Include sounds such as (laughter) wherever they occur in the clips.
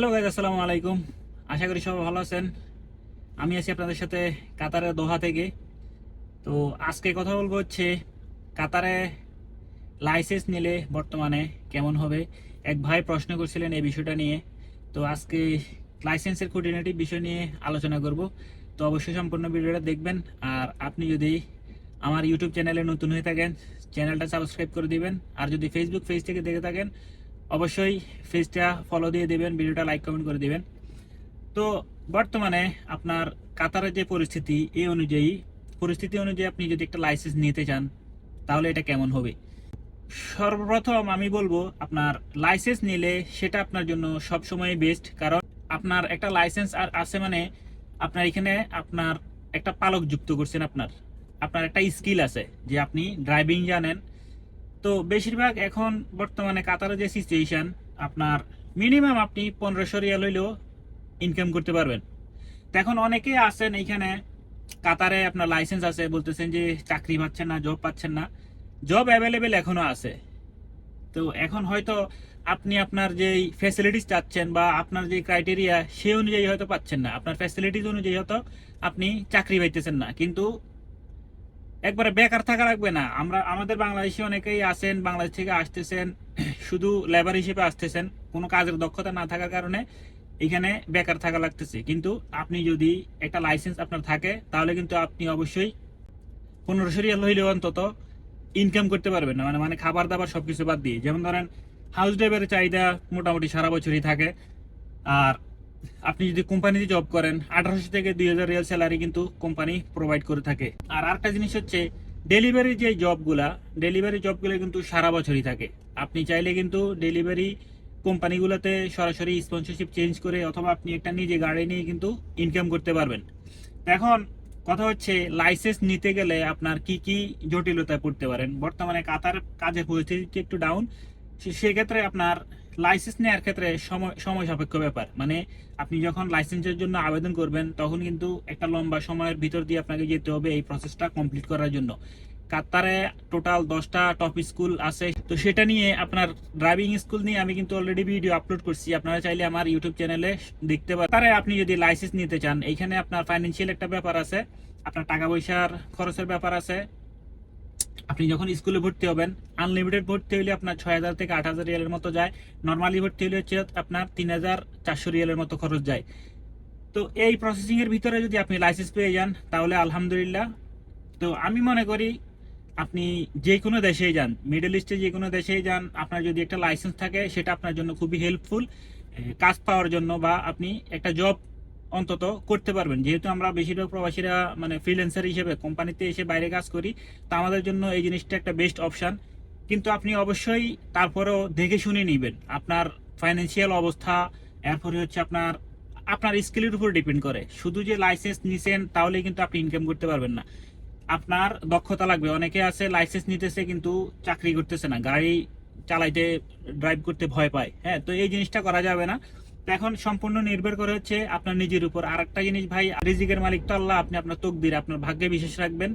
Hello guys আসসালামু আলাইকুম। আশা করি সবাই ভালো আছেন। আমি আছি আপনাদের সাথে কাতারের দোহা থেকে। তো আজকে কথা বলব হচ্ছে কাতারে লাইসেন্স নিলে বর্তমানে কেমন হবে? এক ভাই প্রশ্ন করছিলেন এই বিষয়টা নিয়ে। তো আজকে লাইসেন্সের খুঁটিনাটি বিষয় নিয়ে আলোচনা করব। তো অবশ্যই সম্পূর্ণ ভিডিওটা দেখবেন। আর আপনি যদি আমার ইউটিউব চ্যানেলে নতুন হয়ে থাকেন চ্যানেলটা সাবস্ক্রাইব করে দিবেন। আর যদি ফেসবুক পেজ থেকে দেখে থাকেন অবশ্যই পেজটা ফলো দিয়ে দেবেন, ভিডিওটা লাইক কমেন্ট করে দেবেন। তো বর্তমানে আপনার কাতারের যে পরিস্থিতি, এই অনুযায়ী, পরিস্থিতি অনুযায়ী আপনি যদি একটা লাইসেন্স নিতে চান, তাহলে এটা কেমন হবে? সর্বপ্রথম আমি বলব, আপনার লাইসেন্স নিলে সেটা আপনার জন্য সবসময় বেস্ট কারণ আপনার একটা লাইসেন্স আর আছে মানে আপনার এখানে আপনার একটা পালক যুক্ত করছেন আপনার। আপনার একটা স্কিল আছে, যে আপনি ড্রাইভিং জানেন তো বেশিরভাগ এখন বর্তমানে কাতারের যে সিচুয়েশন আপনার মিনিমাম আপনি পনেরোশো রিয়াল হইলেও ইনকাম করতে পারবেন। তো এখন অনেকেই আছেন এইখানে, কাতারে আপনার লাইসেন্স আছে, বলতেছেন যে চাকরি পাচ্ছেন না জব পাচ্ছেন না। জব অ্যাভেলেবেল এখনও আছে। তো এখন হয়তো আপনি আপনার যেই ফ্যাসিলিটিস চাচ্ছেন বা আপনার যে ক্রাইটেরিয়া সে অনুযায়ী হয়তো পাচ্ছেন না। আপনার ফ্যাসিলিটিস অনুযায়ী হয়তো আপনি চাকরি পাইতেছেন না। কিন্তু একবারে বেকার থাকা লাগবে না। আমরা, আমাদের বাংলাদেশি অনেকেই আছেন, বাংলাদেশ থেকে আসতেছেন, (clears throat) শুধু লেবার হিসেবে আসতেছেন, কোনো কাজের দক্ষতা না থাকার কারণে এখানে বেকার থাকা লাগতেছে। কিন্তু আপনি যদি একটা লাইসেন্স আপনার থাকে, তাহলে কিন্তু আপনি অবশ্যই পনেরোশো রিয়াল হইলেও অন্তত ইনকাম করতে পারবেন না। মানে মানে খাবার দাবার সবকিছু বাদ দিয়ে। যেমন ধরেন হাউস ড্রাইভারের চাহিদা মোটামুটি সারা বছরই থাকে। আর আপনি যদি কোম্পানিতে জব করেন, আঠারোশো থেকে দুই হাজার রিয়াল স্যালারি কিন্তু কোম্পানি প্রোভাইড করে থাকে। আর আরেকটা জিনিস হচ্ছে ডেলিভারি যে জবগুলা ডেলিভারি জবগুলো কিন্তু সারা বছরই থাকে। আপনি চাইলে কিন্তু ডেলিভারি কোম্পানিগুলোতে সরাসরি স্পন্সরশিপ চেঞ্জ করে অথবা আপনি একটা নিজে গাড়ি নিয়ে কিন্তু ইনকাম করতে পারবেন। এখন কথা হচ্ছে লাইসেন্স নিতে গেলে আপনার কি কি জটিলতায় পড়তে পারেন বর্তমানে কাতার কাজের পরিস্থিতি একটু ডাউন সেক্ষেত্রে আপনার লাইসেন্স নেওয়ার ক্ষেত্রে সময় সময় সাপেক্ষ ব্যাপার। মানে আপনি যখন লাইসেন্সের জন্য আবেদন করবেন, তখন কিন্তু একটা লম্বা সময়ের ভিতর দিয়ে আপনাকে যেতে হবে এই প্রসেসটা কমপ্লিট করার জন্য। কাতারে টোটাল দশটা টপ স্কুল আছে। তো সেটা নিয়ে আপনার ড্রাইভিং স্কুল নিয়ে আমি কিন্তু অলরেডি ভিডিও আপলোড করছি। আপনারা চাইলে আমার ইউটিউব চ্যানেলে দেখতে পারেন তারে আপনি যদি লাইসেন্স নিতে চান, এইখানে আপনার ফাইন্যান্সিয়াল একটা ব্যাপার আছে। আপনার টাকা পয়সার খরচের ব্যাপার আছে। আপনি যখন স্কুলে ভর্তি হবেন আনলিমিটেড ভর্তি হলে আপনার ছয় হাজার থেকে আট হাজার রিয়ালের মতো যায়। নর্মালি ভর্তি হলে হচ্ছে আপনার তিন হাজার চারশো রিয়ালের মতো খরচ যায়। তো এই প্রসেসিং এর ভিতরে যদি আপনি লাইসেন্স পেয়ে যান, তাহলে আলহামদুলিল্লাহ। তো আমি মনে করি আপনি যে কোনো দেশেই যান মিডল ইস্টে যে কোনো দেশেই যান, আপনার যদি একটা লাইসেন্স থাকে, সেটা আপনার জন্য খুবই হেল্পফুল কাজ পাওয়ার জন্য বা আপনি একটা জব অন্তত করতে পারবেন। যেহেতু আমরা বেশিরভাগ প্রবাসীরা মানে ফ্রিল্যান্সার হিসেবে কোম্পানিতে এসে বাইরে কাজ করি, তা আমাদের জন্য এই জিনিসটা একটা বেস্ট অপশান কিন্তু আপনি অবশ্যই তারপরেও দেখে শুনে নেবেন আপনার ফাইন্যান্সিয়াল অবস্থা, এরপরে হচ্ছে আপনার আপনার স্কিলের উপর ডিপেন্ড করে। শুধু যে লাইসেন্স নিছেন তাহলে কিন্তু আপনি ইনকাম করতে পারবেন না। আপনার দক্ষতা লাগবে। অনেকে আছে লাইসেন্স নিতেছে কিন্তু চাকরি করতেছে না। গাড়ি চালাইতে ড্রাইভ করতে ভয় পায়। হ্যাঁ তো এই জিনিসটা করা যাবে না। এখন সম্পূর্ণ নির্ভর করে হচ্ছে আপনার নিজের উপর। আর একটা জিনিস ভাই, রিজিকের মালিক তো আল্লাহ, আপনি আপনার তকদির, আপনার ভাগ্যে বিশেষ রাখবেন।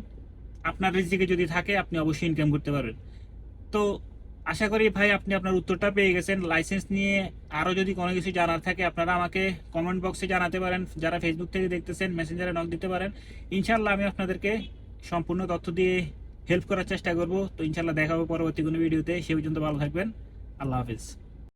আপনার রিজিকে যদি থাকে, আপনি অবশ্যই ইনকাম করতে পারবেন। তো আশা করি ভাই, আপনি আপনার উত্তরটা পেয়ে গেছেন। লাইসেন্স নিয়ে আরও যদি কোনো কিছু জানার থাকে, আপনারা আমাকে কমেন্ট বক্সে জানাতে পারেন। যারা ফেসবুক থেকে দেখতেছেন মেসেঞ্জারে নক দিতে পারেন। ইনশাল্লাহ আমি আপনাদেরকে সম্পূর্ণ তথ্য দিয়ে হেল্প করার চেষ্টা করব। তো ইনশাল্লাহ দেখা হবে পরবর্তী কোনো ভিডিওতে সে পর্যন্ত ভালো থাকবেন। আল্লাহ হাফিজ।